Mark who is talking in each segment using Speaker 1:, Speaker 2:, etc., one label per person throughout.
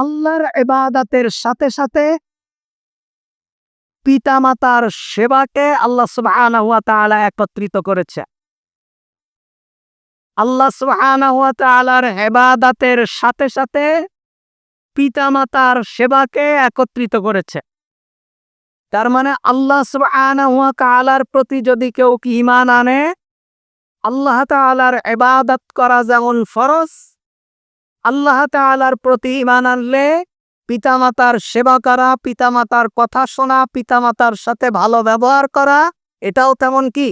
Speaker 1: আল্লাহর এবাদাতের সাথে সাথে পিতামাতার সেবাকে আল্লাহ তাআলা একত্রিত করেছে। আল্লাহ সুবহানাহু ওয়া তাআলার সাথে সাথে পিতামাতার সেবাকে একত্রিত করেছে। তার মানে আল্লাহ সুবহানাহু ওয়া প্রতি যদি কেউ কি ইমান আনে, আল্লাহ তাআলার ইবাদত করা যেমন ফরজ আল্লাহ তাআলার প্রতি ইমান আনলে পিতামাতার সেবা করা, পিতামাতার কথা শোনা, পিতামাতার সাথে ভালো ব্যবহার করা, এটাও তেমন কি?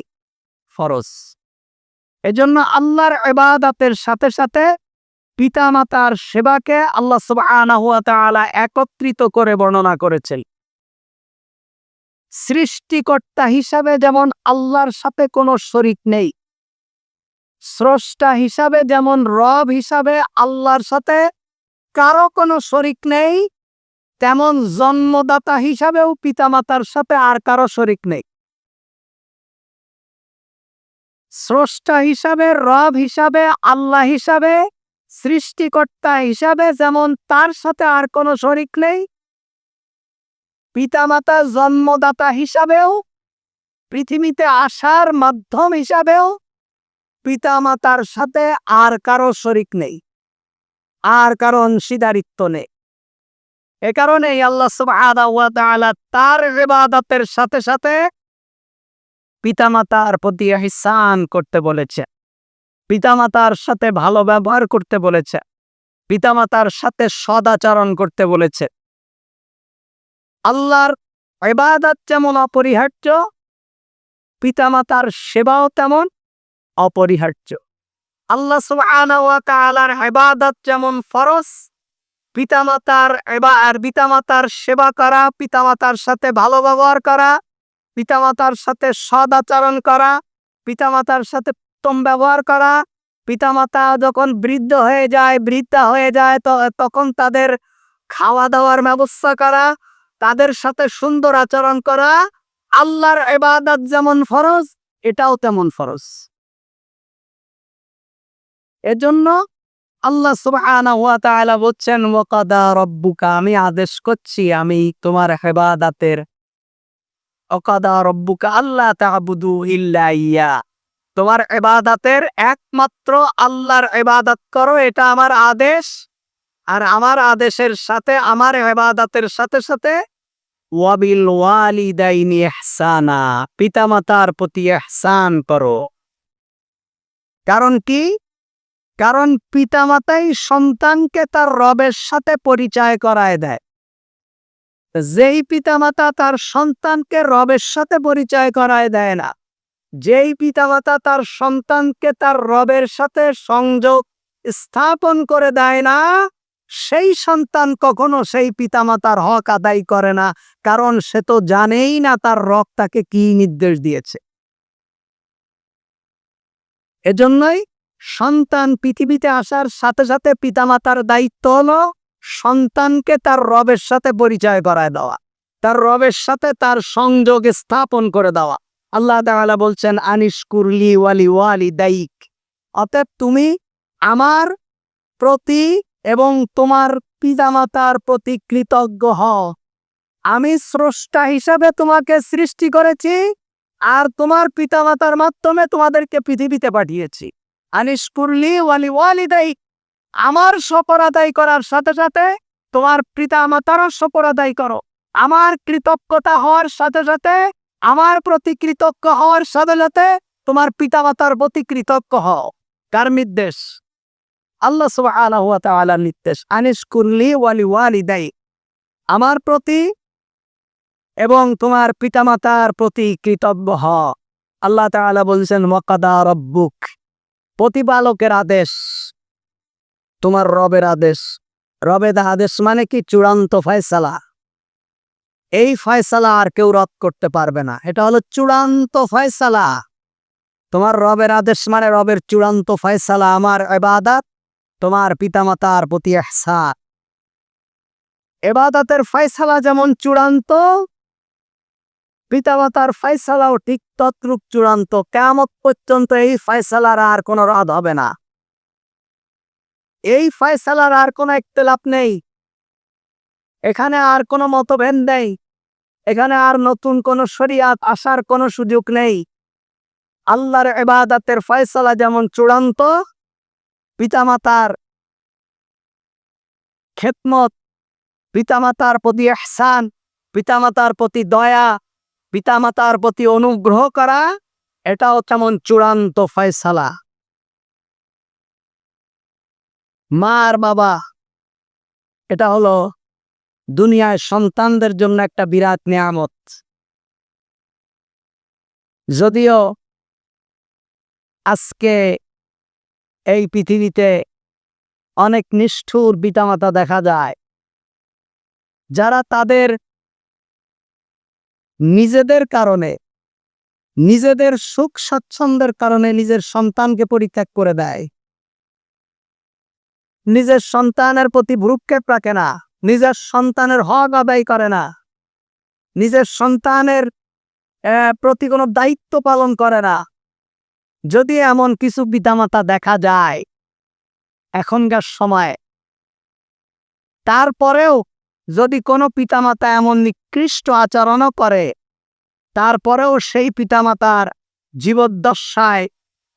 Speaker 1: ফরজ। এজন্য আল্লাহর ইবাদতের সাথে সাথে পিতামাতার সেবাকে আল্লাহ তাআলা একত্রিত করে বর্ণনা করেছেন। সৃষ্টিকর্তা হিসাবে যেমন আল্লাহর সাথে কোনো শরিক নেই স্রষ্টা হিসাবে যেমন রব হিসাবে আল্লাহর সাথে কারও কোনো শরিক নেই, তেমন জন্মদাতা হিসাবেও পিতামাতার সাথে আর কারও শরিক নেই। স্রষ্টা হিসাবে, রব হিসাবে, আল্লাহ হিসাবে, সৃষ্টিকর্তা হিসাবে যেমন তার সাথে আর কোনো শরিক নেই, পিতামাতা জন্মদাতা হিসাবেও, পৃথিবীতে আসার মাধ্যম হিসাবেও পিতামাতার সাথে আর কারও শরিক নেই, আর কারও অংশীদারিত্ব নেই। এ কারণেই আল্লাহ তার ইবাদতের সাথে সাথে পিতামাতার প্রতি ইহসান করতে বলেছে, পিতামাতার সাথে ভালো ব্যবহার করতে বলেছে, পিতামাতার সাথে সদাচরণ করতে বলেছে। আল্লাহর ইবাদত যেমন অপরিহার্য, পিতামাতার সেবাও তেমন অপরিহার্য। আল্লাহ তাআলার ইবাদত যেমন ফরজ, পিতামাতার এবা আর পিতামাতার সেবা করা, পিতামাতার সাথে ভালো ব্যবহার করা, পিতামাতার সাথে সদ আচরণ করা, পিতামাতার সাথে উত্তম ব্যবহার করা, পিতামাতা যখন বৃদ্ধ হয়ে যায়, বৃদ্ধা হয়ে যায় তখন তাদের খাওয়া দাওয়ার ব্যবস্থা করা, তাদের সাথে সুন্দর আচরণ করা, আল্লাহর ইবাদত যেমন ফরজ, এটাও তেমন ফরজ। এজন্য আল্লাহ তাআলা বলছেন, ওয়াকাদা রব্বুকা আমি আদেশ করছি, আমি তোমার হেবাদাতের ওয়াকাদা রব্বুকা আল্লাহ ইল্লা ইয়া তোমার ইবাদতের একমাত্র আল্লাহর ইবাদত করো, এটা আমার আদেশ। আর আমার আদেশের সাথে, আমার ইবাদতের সাথে সাথে, ওয়াবিল ওয়ালিদাইনি ইহসানা পিতামাতার প্রতি ইহসান করো। কারণ কি? কারণ পিতামাতাই সন্তানকে তার রবের সাথে পরিচয় করায় দেয়। যেই পিতামাতা তার সন্তানকে রবের সাথে পরিচয় করায় দেয় না, যেই পিতামাতা তার সন্তানকে তার রবের সাথে সংযোগ স্থাপন করে দেয় না, সেই সন্তান কখনো সেই পিতামাতার হক আদায় করে না, কারণ সে তো জানেই না তার রব তাকে কি নির্দেশ দিয়েছে। এজন্যই সন্তান পৃথিবীতে আসার সাথে সাথে পিতামাতার দায়িত্ব হলো সন্তানকে তার রবের সাথে পরিচয় করায় দেওয়া, তার রবের সাথে তার সংযোগ স্থাপন করে দেওয়া। আল্লাহ তাআলা বলছেন আনিস কুরলি ওয়ালি ওয়ালি দায়িক অতএব তুমি আমার প্রতি এবং তোমার পিতামাতার প্রতি কৃতজ্ঞ হও। আমি স্রষ্টা হিসাবে তোমাকে সৃষ্টি করেছি আর তোমার পিতামাতার মাধ্যমে তোমাদেরকে পৃথিবীতে পাঠিয়েছি। আনিস কুরলি ওয়ালি দায়িক আমার শপর আদায় করার সাথে সাথে তোমার পিতা মাতারও শপর আদায় করো। আমার কৃতজ্ঞতা হওয়ার সাথে সাথে, আমার প্রতি কৃতজ্ঞ হওয়ার সাথে সাথে তোমার পিতা মাতার প্রতি কৃতজ্ঞ হও। কার নির্দেশ? আল্লাহ তাআলার নির্দেশ। আনিস কুরলি ওয়ালি ওয়ালিদাই। আমার প্রতি এবং তোমার পিতামাতার প্রতি কৃতজ্ঞ হ আল্লাহ তাআলা বলছেন ওয়াকাদা রব্বুক? প্রতিপালকের আদেশ, তোমার রবের আদেশ। রবের আদেশ মানে কি? চূড়ান্ত ফয়সালা। এই ফয়সালা আর কেউ রদ করতে পারবে না। এটা হলো চূড়ান্ত ফয়সালা। তোমার রবের আদেশ মানে রবের চূড়ান্ত ফয়সালা, আমার এবাদাত তোমার পিতামাতার প্রতি এবাদাতের ফয়সালা যেমন চূড়ান্ত পিতামাতার ফয়সালাও ঠিক তদ্রুপ চূড়ান্ত। কেমত পর্যন্ত এই ফয়সালার আর কোনো রদ হবে না। এই ফয়সালার আর কোনো একতলাপ নেই। এখানে আর কোনো মতভেদ নেই। এখানে আর নতুন কোনো শরিয়াত আসার কোনো সুযোগ নেই। আল্লাহর এবাদাতের ফয়সালা যেমন চূড়ান্ত, পিতামাতার খেদমত, পিতামাতার প্রতি এহসান পিতামাতার প্রতি দয়া পিতামাতার প্রতি অনুগ্রহ করা, এটাও তেমন চূড়ান্ত ফয়সালা। মা বাবা, এটা হলো দুনিয়ায় সন্তানদের জন্য একটা বিরাট নিয়ামত। যদিও আজকে এই পৃথিবীতে অনেক নিষ্ঠুর পিতামাতা দেখা যায়, যারা তাদের নিজেদের কারণে, নিজেদের সুখ স্বাচ্ছন্দ্যের কারণে নিজের সন্তানকে পরিত্যাগ করে দেয়। নিজের সন্তানের প্রতি ভ্রুক্ষেপ রাখে না, নিজের সন্তানের হক আদায় করে না, নিজের সন্তানের প্রতি কোনো দায়িত্ব পালন করে না। যদি এমন কিছু পিতামাতা দেখা যায়, এখনকার সময়, তারপরেও যদি কোনো পিতামাতা এমন নিকৃষ্ট আচরণও করে, তারপরেও সেই পিতামাতার জীবদ্দশায়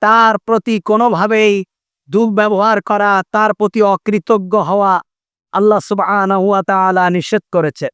Speaker 1: তার প্রতি কোনোভাবেই দুর্ব্যবহার করা, তার প্রতি অকৃতজ্ঞ হওয়া আল্লাহ সুবাহ নিষেধ করেছে।